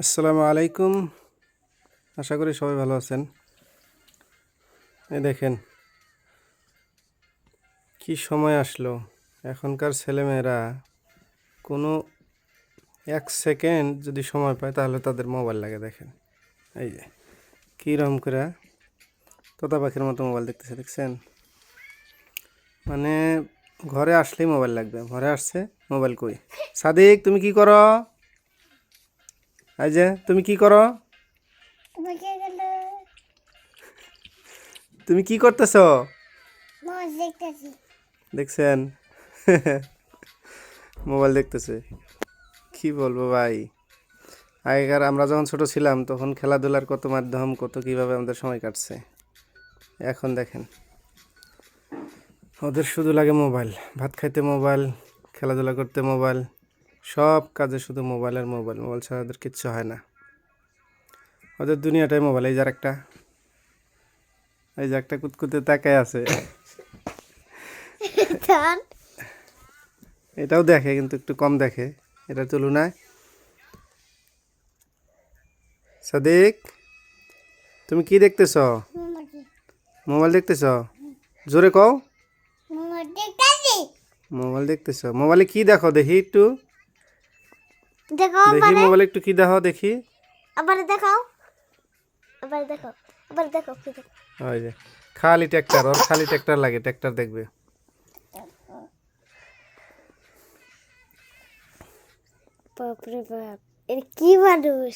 আসসালামু আলাইকুম। আশা করি সবাই ভালো আছেন। এই দেখেন, কি সময় আসলো। এখনকার ছেলেমেয়েরা কোনো এক সেকেন্ড যদি সময় পায় তাহলে তাদের মোবাইল লাগে, দেখেন। এই যে কীরকম করে তোতা পাখির মতো মোবাইল দেখতেছে, দেখছেন? মানে ঘরে আসলেই মোবাইল লাগবে। ঘরে আসছে, মোবাইল কই? সাদিক, তুমি কি করো? এই যে তুমি কি করো? তুমি কি করতেছ? দেখছেন? মোবাইল দেখতেছে। কি বলব ভাই? আগেকার আমরা যখন ছোট ছিলাম তখন খেলাধুলার কত মাধ্যম কত কীভাবে আমাদের সময় কাটছে। এখন দেখেন। ওদের শুধু লাগে মোবাইল। ভাত খাইতে মোবাইল খেলাধুলা করতে মোবাইল। সব কাজে শুধু মোবাইল আর মোবাইল মোবাইল ছাড়া ওদের কিচ্ছু হয় না। ওদের দুনিয়াটাই মোবাইল এই যার একটা এই যে একটা কুতকুতে তাকায় আছে। এটাও দেখে কিন্তু একটু কম দেখে। এটার তুলনায়। সাদিক তুমি কি দেখতেছ? মোবাইল দেখতেছ? জোরে কও। মোবাইল দেখতেছ। মোবাইলে কি দেখো দেখি একটু। দেখো দেখি মোবাইলে একটু কি দেখো দেখি। আবার দেখাও। আবার দেখো আবার দেখো কি দেখো ওই যে খালি ট্র্যাক্টর ওর খালি ট্র্যাক্টর লাগে ট্র্যাক্টর দেখবে। বাপরে বাপ এর কি মানুষ?